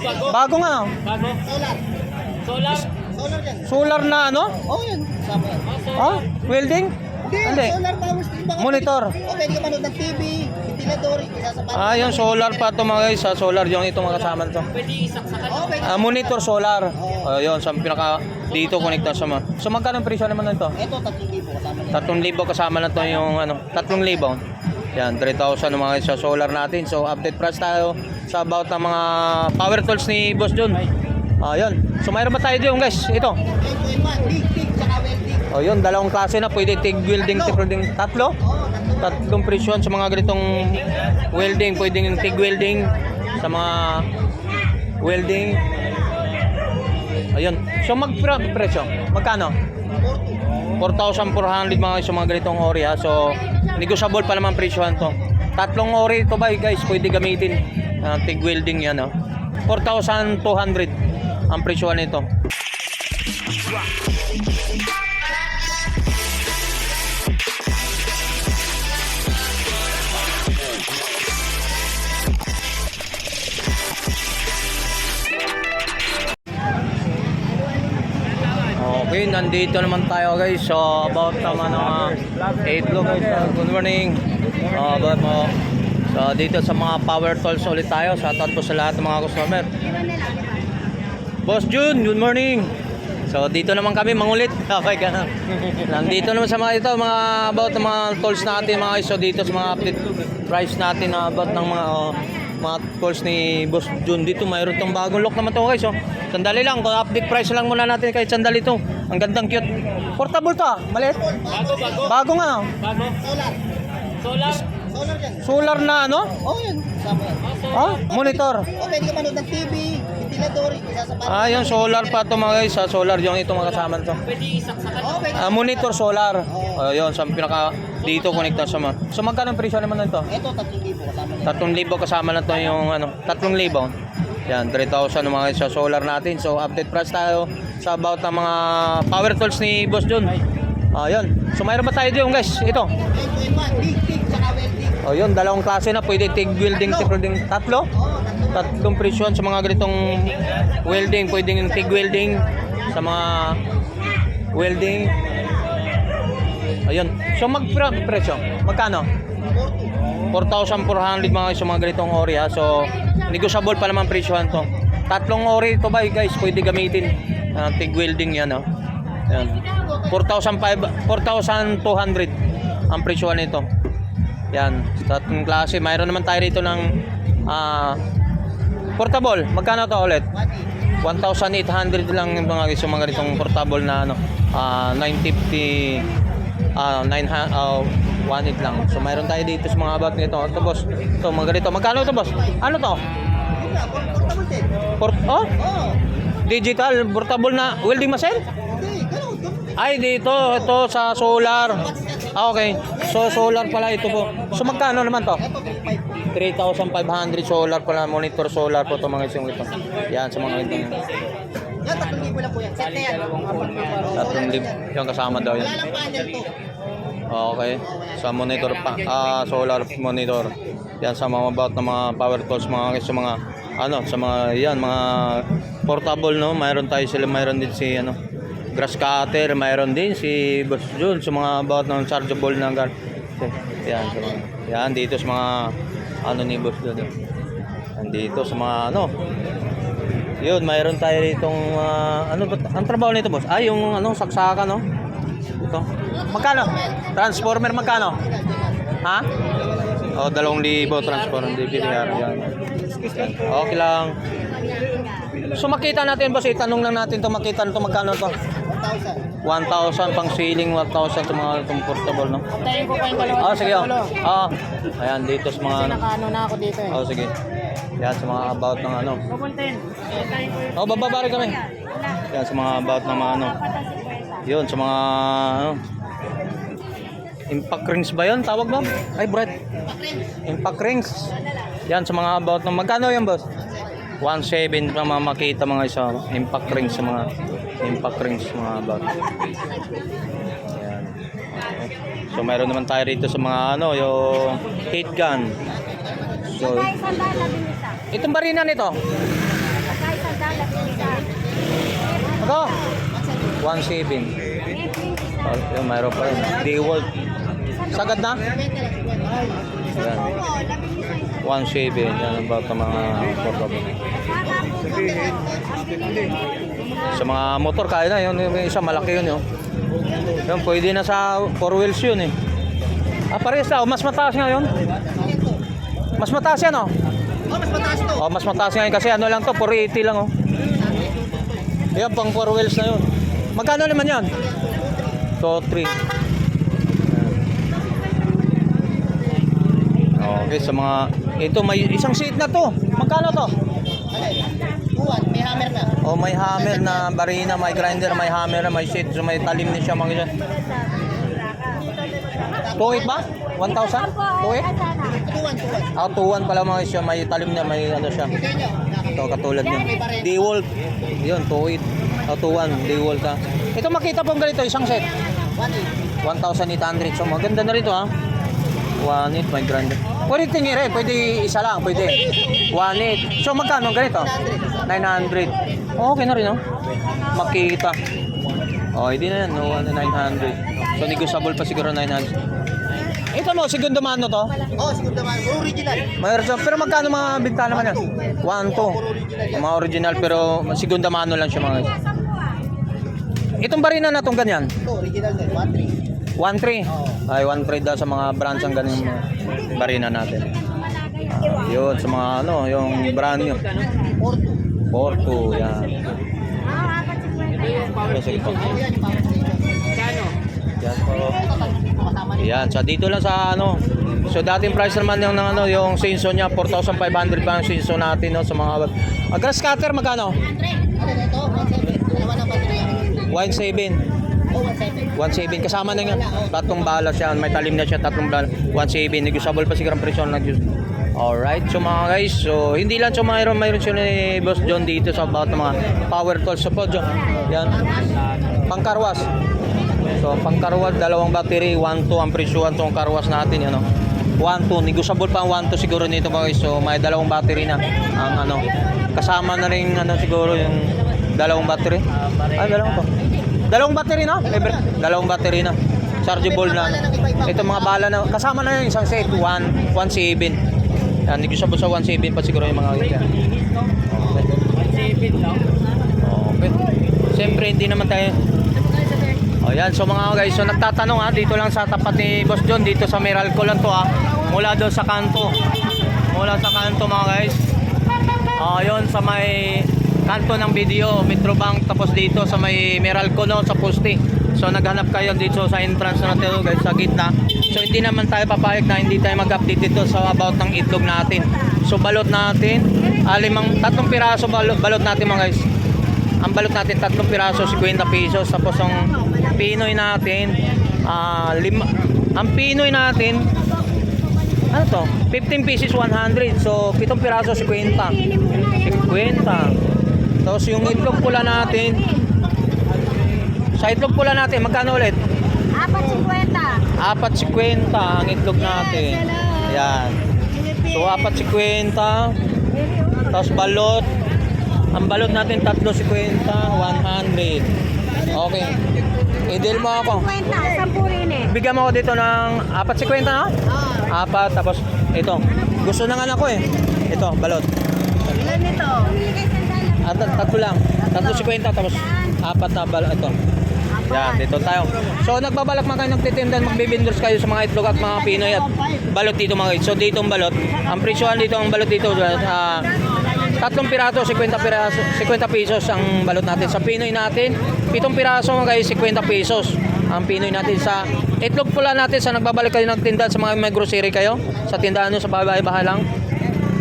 Bago? Bago nga. Bago? Solar. Solar? Solar yan. Solar na ano? Oo, yan. Sama yan. Ah. Ah, welding? Hindi, Hindi. solar power steam. Baka Monitor. O, pwede ka manood ng TV, ventilador, isa sa Ah, yung solar pa to mga guys. ah, solar yung itong mga kasama to. Pwede isaksakan. Oo, pwede. Ah, monitor solar. Ah, yun, sa pinaka dito connecta sa mga. So magkano ang presyo naman nito? Ito, 3,000 kasama niya. 3,000 kasama na to yung ano, 3,000. Yan, 3,000 ang mga sa solar natin. So update price tayo sa about ng mga power tools ni Boss John. Ah, yun. So mayroon ba tayo dyan guys? Ito. 8.1, big, big, tsaka welding. Oh, yun, dalawang klase na pwede TIG welding, TIG welding. Tatlo? Tatlong presyon sa mga ganitong welding, pwedeng TIG welding sa mga welding. Ayun. So mag presyo. Magkano? 4,400 mga sa mga ganitong ori ha. So negotiable pa naman presyohan to. Tatlong ori ito ba guys pwede gamitin. Ah, TIG welding yan oh. 4,200 ang presyohan nito. Okay, nandito naman tayo guys. So about naman mga 8 lo guys. Uh, good morning. Uh, about mo. So dito sa mga power tools ulit tayo. Sa po sa lahat ng mga customer. Boss Jun, good morning. So dito naman kami mangulit. Okay ka na. Nandito naman sa mga ito, mga about mga tools natin mga guys. So dito sa mga update price natin na about ng mga uh, mga tools ni Boss Jun dito mayroon tong bagong look naman to guys oh. Sandali lang, kung update price lang muna natin kahit sandali to. Ang gandang cute. Portable to ah, maliit. Bago, bago. Bago nga. oh. Bago? Solar. Solar? Solar yan. Solar na ano? Oo, yan. Ah, solar. Ah, monitor. O, pwede ka manood ng TV, Ah, yung solar pa to mga guys. ah, Solar yung itong mga kasama to. Pwede. Ah, monitor solar. Oh, yun, sa pinaka dito connecta sa mga. So magkano ang presyo naman nito? Ito, 3,000 kasama niya. 3,000 kasama na to yung ano, 3,000. Yan, 3,000 ang mga sa solar natin. So update price tayo sa about ng mga power tools ni Boss John. Ah, yun. So mayroon ba tayo dyan guys? Ito. 8.1, big, big, tsaka welding. Oh, yun, dalawang klase na pwede TIG welding, TIG welding. Tatlo? Tatlong presyon sa mga ganitong welding, pwedeng TIG welding sa mga welding. Ayun. So mag presyo. Magkano? 4,400 mga sa mga ganitong ori ha. So negotiable pa naman presyohan to. Tatlong ori ito ba guys pwede gamitin. Ah, TIG welding yan oh. Yan. 4,500 4,200 ang presyohan nito. Yan, tatlong klase. Mayroon naman tayo rito ng ah, portable. Magkano to ulit? 1,800 lang yung mga yung mga ganitong portable na ano, ah 950 ah 900 ah 18 lang. So mayroon tayo dito sa mga about nito. Ito boss. Ito mga ganito. Magkano to boss? Ano to? Portable. Port oh, digital portable na welding machine? Ay dito, ito sa solar. Ah, okay. So solar pala ito po. So magkano naman to? Ito, 5. 3,500 solar pala, monitor solar po ito mga isang ito. Yan sa mga ito. Yan, 3,000 lang po yan. Set na yan. Tatlong lib yung kasama daw Wala yan. lang panel to. Okay. Sa monitor pa, ah, solar monitor. Yan sa mga about ng mga power tools mga sa mga ano, sa mga yan, mga portable no. Mayroon tayo sila, mayroon din si ano, grass cutter, mayroon din si Boss Jun sa mga about ng chargeable na gar. Yan, sa yan dito sa mga ano ni Boss Jun. Yan dito sa mga ano, yun, mayroon tayo ditong ah, ano ba ang trabaho nito, boss? Ay, yung ano saksakan, no? Ito. Magkano? Transformer magkano? Ha? Oh, dalawang libo transformer DVR yan. Okay lang. So makita natin boss, itanong lang natin to makita nito magkano to? 1,000. 1,000 pang ceiling, 1,000 to mga comfortable, no? Tayo ko kayong dalawa. Ah, sige. Oh. Ah, ayan dito sa mga ano. Nakaano na ako dito eh. Oh, sige. Yan sa mga about ng ano. Pupuntin. Oh, bababa rin kami. Yan sa mga about ng mga ano. Yun, sa mga ano. Impact rings ba yun? Tawag ba? Ay, Brett. Impact rings. Yan sa mga about ng magkano yan, boss? 1.7 pa mamakita mga isa impact rings sa mga impact rings mga bag. Ayan. So meron naman tayo rito sa mga ano yung heat gun. So itong barina nito? Ito? 1.7 oh, yun, mayroon pa rin. Dewalt sagad na? 1.7. Yan ang bata mga portable. Sa mga motor, kaya na yun. Yung isa malaki yun yun. Yun, pwede na sa four wheels yun eh. Ah, parehas na. Oh, Mas mataas nga yun. Mas mataas yan oh. Oh, mas mataas to. Oh, mas mataas nga yun kasi ano lang to, 480 lang oh. Yan, pang four wheels na yun. Magkano naman yan? So, 3. Okay, sa mga... Ito, may isang seat na to. Magkano to? Buwan, may hammer na. Oh, may hammer na barina, may grinder, may hammer, may seat. So, may talim din siya mga isa. 2.8 ba? 1,000? 2.8? Tuwan, tuwan. Ah, 2.1 pala mga siya. May talim na, may ano siya. Ito, katulad niya. DeWalt. Yun, 2.8. Oh, 2.1. DeWalt ha. Ito makita pong ganito, isang set. 1.8. 1,800. So maganda na rito ha. 1.8 may grand. Pwede tingin rin, pwede isa lang, pwede. 1.8. So magkano ganito? 900. Okay na rin no? Makita. Oh, hindi na yan, no, 900. So negotiable pa siguro 900. Ito mo, segundo mano to. Oh, siguro naman. Original. Mayroon siya, pero magkano mga bintana naman yan? 1, 2. Mga original pero segunda mano lang siya mga. Itong barina na tong ganyan. Ito, original din. 1.3. 1.3. Ay, 1.3 daw sa mga brands ang ganyan mga barina natin. Ah, yun, sa mga ano, yung brand nyo. 4.2. 4.2, yan. Oh, yan yung po. Yan, sa dito lang sa ano. So dating price naman yung ng ano, yung Sinso niya 4,500 pa ang Sinso natin no sa mga ah, grass cutter magkano? Ano na ito? 1.7. Dalawa na baterya. 1.7. Oh, 1.7. 1.7 kasama na nga tatlong bala siya may talim na siya tatlong bala 1.7 negotiable pa siguro ang presyo nag Alright, so mga guys, so hindi lang so mayroon mayroon siya ni Boss John dito sa about ng mga power tools sa John. Yan. Pangkarwas. So pangkarwas, dalawang battery, 1 2 ang presyo ang karwas natin, ano. 1 2, negotiable pa ang 1 2 siguro nito mga guys. So may dalawang battery na ang ano. Kasama na rin ano siguro yung dalawang battery. Ah, dalawang to. Dalawang battery na? Libre. Dalawang battery na. Chargeable na. Ito mga bala na. Kasama na yung isang set. 1, 1.7. Yan, negotiable sa 1.7 pa siguro yung mga ganyan. Okay. Okay. Siyempre, hindi naman tayo... O yan, so mga guys, so nagtatanong ha, dito lang sa tapat ni Boss John, dito sa Meralco lang to ha, mula doon sa kanto. Mula sa kanto mga guys. Ah, yun sa may kanto ng video, Metrobank tapos dito sa may Meralco no sa poste. So naghanap kayo dito sa entrance natin guys sa gitna. So hindi naman tayo papayag na hindi tayo mag-update dito sa about ng itlog natin. So balot natin, ah, limang tatlong piraso balot, balot natin mga guys. Ang balot natin tatlong piraso 50 pesos tapos ang Pinoy natin ah lima ang Pinoy natin ano to? 15 pieces 100. So, pitong piraso 50. 50. Tapos yung itlog pula natin, sa itlog pula natin, magkano ulit? Apat 50. 4.50 ang itlog natin. Yan. So, 4.50. Tapos balot. Ang balot natin, 3.50. 100. Okay. I-deal mo ako. 50. Sampu rin eh. Bigyan mo ako dito ng 4.50 na? Oh. Apat, tapos ito. Gusto ng anak ko eh. Ito, balot. Ilan nito? At tatlo lang. Tatlo 50 tapos apat na balot ito. Yan, dito tayo. So nagbabalak mga kayo nagtitinda, magbibindors kayo sa mga itlog at mga Pinoy at balot dito mga guys. So dito ang balot. Ang presyohan dito ang balot dito sa tatlong piraso 50 piraso 50 pesos ang balot natin sa Pinoy natin. Pitong piraso mga guys 50 pesos ang Pinoy natin sa itlog pula natin sa nagbabalik kayo nagtinda sa mga may grocery kayo sa tindahan nyo sa bahay-bahay lang.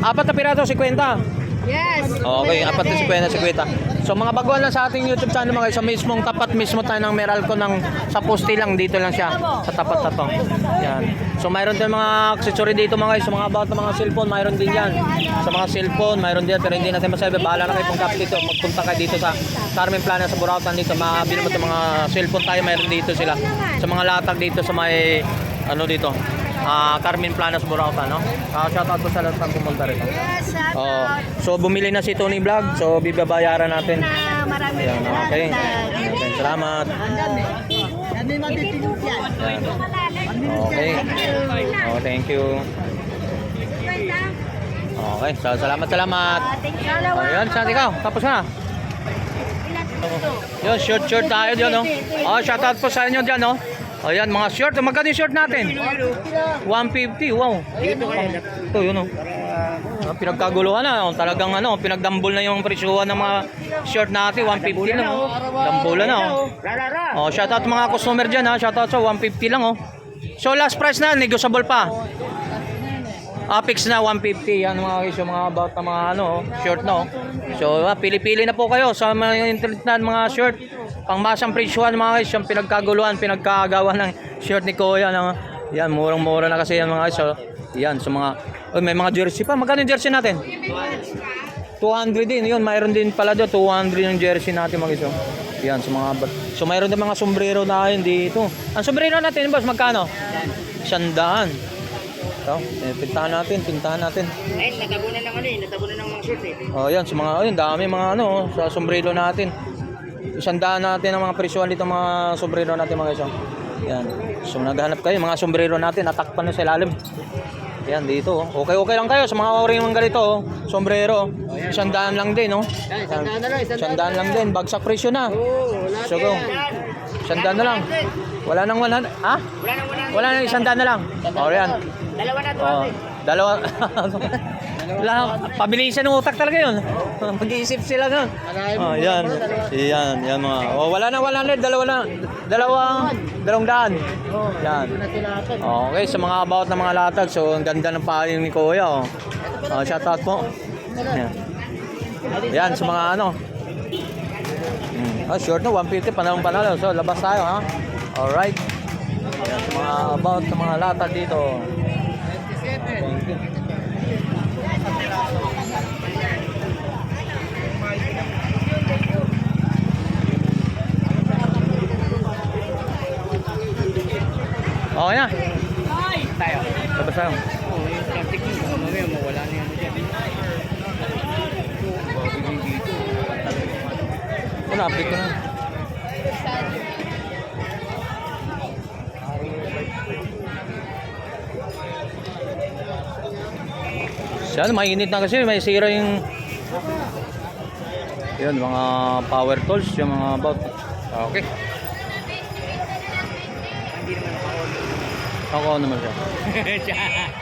Apat na piraso 50. Yes. Okay, apat na 50, 50. So mga baguhan lang sa ating YouTube channel mga guys, sa mismong tapat mismo tayo ng Meralco ng sa poste lang dito lang siya sa tapat na to. Yan. So mayroon din mga accessory dito mga guys, sa mga about mga cellphone, mayroon din yan. Sa mga cellphone, mayroon din pero hindi natin masabi. Bahala na kayo kung kapit dito. Magpunta kayo dito sa Carmen Plana sa Burautan dito. Mabili mo itong mga cellphone tayo, mayroon dito sila. Sa mga latag dito sa may ano dito ah, Carmen Planas, Burauta, no? Uh, shoutout po sa lahat ng pumunta rito. Yes, shout Oh, so bumili na si Tony Vlog, so bibabayaran natin. Na marami Ayan, na okay. Okay, salamat. Yan. Ayan. Okay. Oh, thank you. Okay, so, salamat, salamat. Dalawa. Ayan, sa ikaw, tapos na. Yun, short short tayo dyan, no? Oh, shout out po sa inyo dyan, no? Ayan, mga short. Magkano yung short natin? 150, wow. Ito, yun, no? Ah, pinagkaguluhan na, oh. talagang ano, pinagdambol na yung presyuhan ng mga short natin, 150 lang, oh. Dambulan na, oh. Oh, shout out mga customer dyan, ha? Shout out sa 150 lang, oh. So, last price na, negotiable pa. Apex na 150 yan mga guys, mga about na mga ano, short no. So, ah, pili-pili na po kayo sa mga internet na mga short. Pangmasang presyuhan mga guys, yung pinagkaguluhan, pinagkagawa ng short ni Kuya. No? Yan, murang-mura na kasi yan mga guys. So, yan, sa mga, oh, may mga jersey pa. Magkano yung jersey natin? 200 din. Yun, mayroon din pala doon. 200 yung jersey natin mga guys. oh. Yan, sa mga, so mayroon din mga sombrero na yun dito. Ang sombrero natin, boss, magkano? Sandaan. So, eh, pintahan natin, pintahan natin. Ay, natabunan ng ano eh. Natabunan ng mga short eh. Oh, yan, sa mga, ayun, dami mga ano, oh, sa sombrero natin. Isandaan natin ang mga presyohan dito mga sombrero natin mga iso. Yan. So, naghahanap kayo, mga sombrero natin, atakpan na sa ilalim. Yan, dito. oh. Okay, okay lang kayo sa mga oring mga ganito, oh. sombrero. Isandaan lang din, no? Yan, isandaan na lang, isandaan Isandaan lang din, bagsak presyo na. Oo, wala So, go. Isandaan na lang. Wala nang 100, ha? Wala nang wala. Wala nang isandaan na lang. Oh, yan. Dalawa na to. Oh, dalawa. Wala, pabilisan ng utak talaga yun. Mag-iisip sila nun. Oh, yan. Yan, yan mga. Oh, wala na, wala na. Dalawa na. Dalawang, dalawang daan. Yan. Okay, sa mga about ng mga latag. So, ang ganda ng paling ni Kuya. Oh. Oh, shout out po. Yan. Yan, sa mga ano. Oh, short na, 150, panalong panalo. So, labas tayo, ha? Alright. Mga about ng mga latag dito. Thank you. Okay na. Tayo. Labas tayo. Oo, na yan na, update ko na. Siya, mainit na kasi, may sira yung yun, mga power tools, yung mga about. Okay. Ako naman siya.